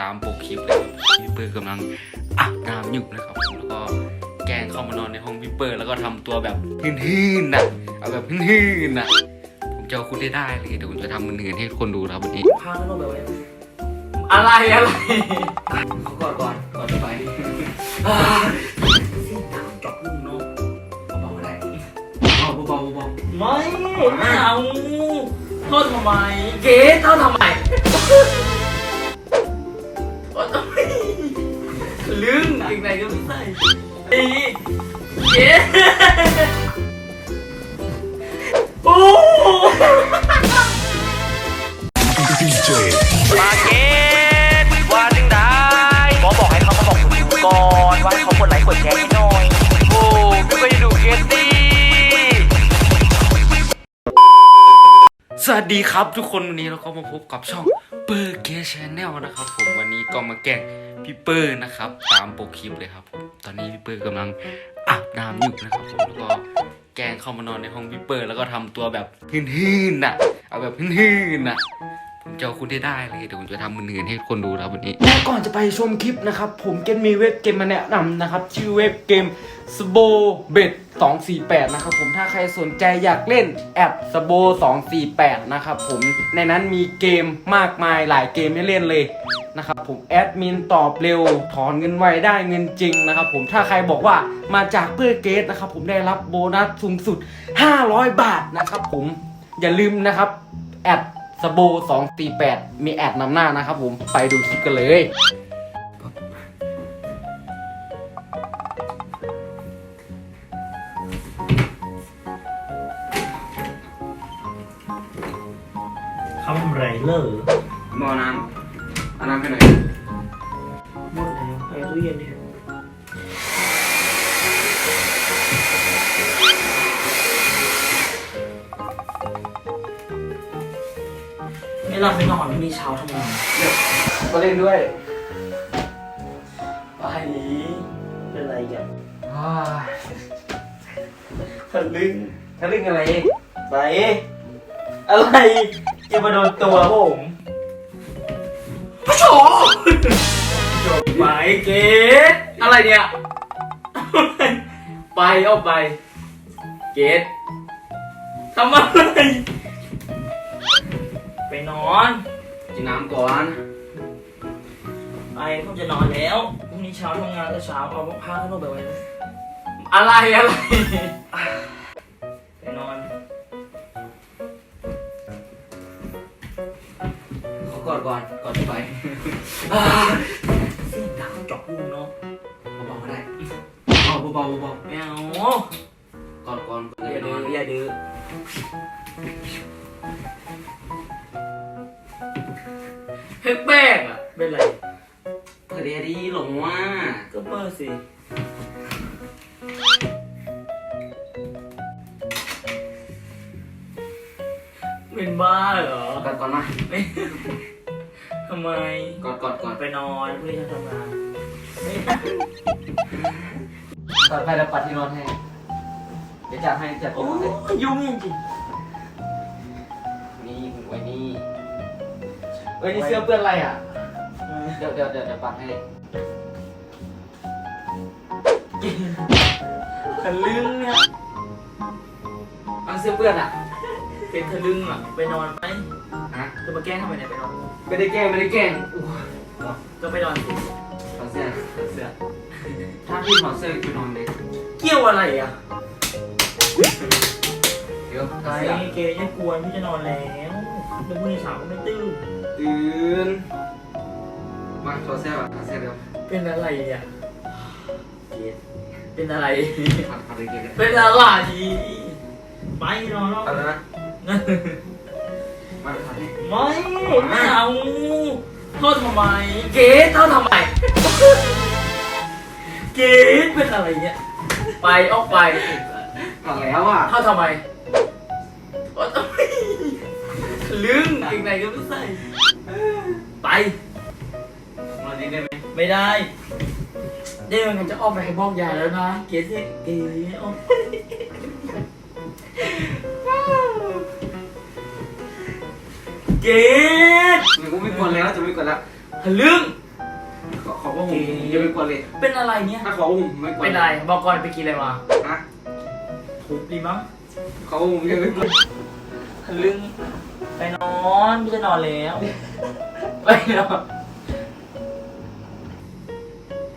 ตามปกคลิปเลยครับพี่เปิร์กำลังอาบน้ำอยู่นะครับผมแล้วก็แกล้งเข้ามานอนในห้องพี่เปิร์แล้วก็ทำตัวแบบหื่นๆนะเอาแบบหื่นๆนะผมจะเอาคุณได้ได้เลยเดี๋ยวผมจะทำมันหื่นให้คนดูนะครับวันนี้พาขึ้นรถแบบนี้อะไรอะไรเขาก่อนก่อนก่อนจะไปอ่าเสียงดังจอกลูกเนาะเบาๆได้เบาๆเบาๆเบาไม่ไม่เอาโทษทำไมเก๋เท่าทำไม ลึงอีกไหนก็ไม่ใส่อีเก๋โอ้ DJ มาเก็ตว่าจึงได้หมอบอกให้เขามาบอกคุณดูก่อนว่าให้เขากดไลค์กดแชร์ให้หน่อยโอ้ไม่ก็จะดูเกตตี้ สวัสดีครับทุกคนวันนี้เราก็มาพบกับช่อง เปอร์เกชแนลนะครับผมวันนี้ก็มาแกล้งพี่เปอร์นะครับ ตามปกคลิปเลยครับผมตอนนี้พี่เปอร์กำลังอาบน้ำอยู่นะครับผมแล้วก็แกล้งเข้ามานอนในห้องพี่เปอร์แล้วก็ทำตัวแบบหื่นๆน่ะ เอาแบบหื่นๆน่ะผมจะเอาคุณได้ได้เลยเดี๋ยวผมจะทำมันหื่นให้คนดูนะครับวันนี้และก่อนจะไปชมคลิปนะครับ ผมเกมมีเว็บเกมมาแนะนำนะครับ ชื่อเว็บเกม s b o b e t 248 นะครับผมถ้าใครสนใจอยากเล่นแอด s b o 248 นะครับผมในนั้นมีเกมมากมายหลายเกมให้เล่นเลยนะครับผมแอดมินตอบเร็วถอนเงินไวได้เงินจริงนะครับผมถ้าใครบอกว่ามาจากเพื่อเกตนะครับผมได้รับโบนัสสูงสุด 500 บาทนะครับผมอย่าลืมนะครับแอดสโบ248 มีแอดนำหน้านะครับผมไปดูคลิปกันเลย เลอร์หมอน้ำเอาน้ำให้หน่อยหมดแล้วไปตู้เย็นดิไม่หลับไม่นอนพรุ่งนี้เช้าทำงานก็เล่นด้วยไปเป็นไรกันว้ายทะลึ่งทะลึ่งอะไรไปอะไร จะมาโดนตัวผมผู้ชมจบไปเกตอะไรเนี่ย ไปเอาไป เกตทำอะไร ไปนอนกินน้ำก่อน ไปผมจะนอนแล้วพรุ่งนี้เช้าทำงานแต่เช้าเอาผ้าขึ้นรถไปไว้นะอะไรอะไร ก่อนก่อนก่อนจะไปเสียงดังจอกลูกเนาะเบาๆได้เบาๆเบาๆเบาไม่เอาๆก่อนก่อนอย่าอย่าดื้ดื้อออย่าดื้อเฮ้ยแป้งอะเป็นไรเปิดเดียดีหลงว่าก็เปิดสิเป็นบ้าเหรอก่อนก่อนมา ไม่ ทำไมก่อนก่อนก่อนไปนอนพรุ่งนี้เช้าทำงานไม่ตัดไปแล้วปัดที่นอนให้ เดี๋ยวจัดให้จัดที่โอ้นอนให้ยยุ่งจริงนี่ไว้นี่เอ้ยนี่เสื้อเปื้อนอะไรอะๆเดี๋ยวเดี๋ยวเดี๋ยวเดี๋ยวปัดให้ทะลึ่งเนี่ยเอาเสื้อเปื้อนอะ เป็นทะลึ่งอะ ไปนอนไหมฮะ จะมาแกล้งทำไมเนี่ยไปนอนไม่ได้แกล้งไม่ได้แกล้งอู้ก็ไปนอนสิถอดเสื้อถอดเสื้อ ถ้าพี่ถอดเสื้อไปนอนเลยเกี่ยวอะไรอะเดี๋ยวถไปอดเสื้อเกย์ยังกวนพี่จะนอนแล้วเดี๋ยวพรุ่งนี้เช้าก็ไม่ตื่นตื่นมาถอดเสื้อก่อนถอดเสื้อเดี๋ยวเป็นอะไรอะเกย์เป็นอะไรถอดถอดเลยเกกันเป็นอะไรไปนอนแล้วเอาแล้วนะ มาถอดให้ไม่ไม่เอาโทษทำไม เกตเท่าทำไม เกดเป็นอะไรเนี่ย ไปออกไปถอดแล้วอะเท่าทำไมโอ๊ยลึงอีกไหนก็ไม่ใส่ ไปนอนนี้ได้ไหมไม่ได้เดี๋ยวมันจะออกไปให้บอกยายแล้วนะ เกดสิเกดออก เกดมันก็ไม่กวนแล้วจะไม่กวนแล้วทะลึ่งว่าผมผมจะไม่กวนเลย เป็นอะไรเนี่ย ถ้าเขาว่าผมไม่กวนเป็นไรบอกก่อนไปกินอะไรมาฮะทุบดีมั้งเขาว่าผมจะไม่กวนทะลึ่งไปนอนไม่จะนอนแล้วไปนอน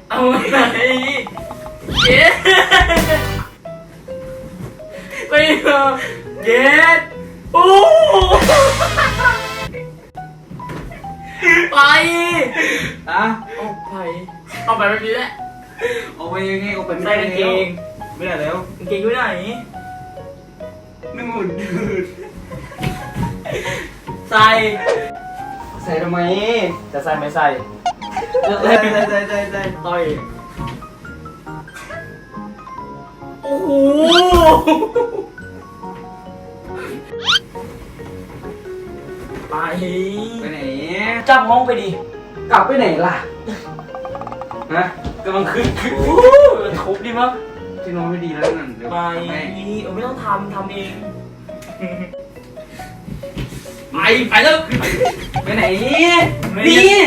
เอาไหนเกดไปนอนเกดโอ้ ไปอะเอาไปเอาไปแบบนี้แหละเอาไปยังไงเอาไปใส่กางเกงไม่ได้แล้วกางเกงอยู่ไหนนึ่งหุ่นใส่ใส่ทำไมจะใส่ไม่ใส่ใส่ใส่ใส่ใส่ใส่ต่อยโอ้โหไปไปไหน จับมองไปดิกลับไปไหนล่ะฮะกำลังขึ้นขึ้นโอ้ทุบดิมั้งที่นอนไม่ดีแล้วนั่นเดี๋ยวไปแม่เออไม่ต้องทำทำเองไปไปแล้วไปไหนไม่นี่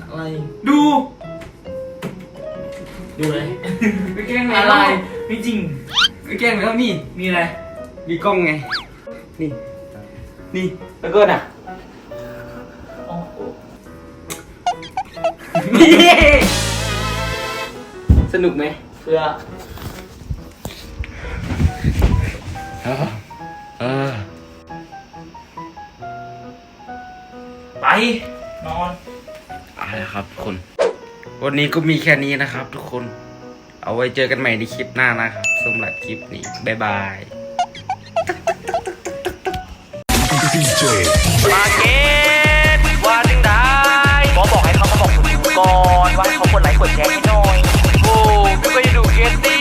อะไร ดูดูเลยไปแกล้งไหนอะไรไม่จริงไปแกล้งแล้วนี่มีอะไร มีกล้องไง นี่ นี่แล้วก็น่ะ นุกไหมเพื่อเออเออไป นอนเอาละครับทุกคน วันนี้ก็มีแค่นี้นะครับทุกคน เอาไว้เจอกันใหม่ในคลิปหน้านะครับสำหรับคลิปนี้ บ๊ายบาย DJ. มาเกตว่าจึงได้หมอบอกให้เขามาบอกคุณก่อนว่าให้เขากดไลค์กดแชร์ให้หน่อย siete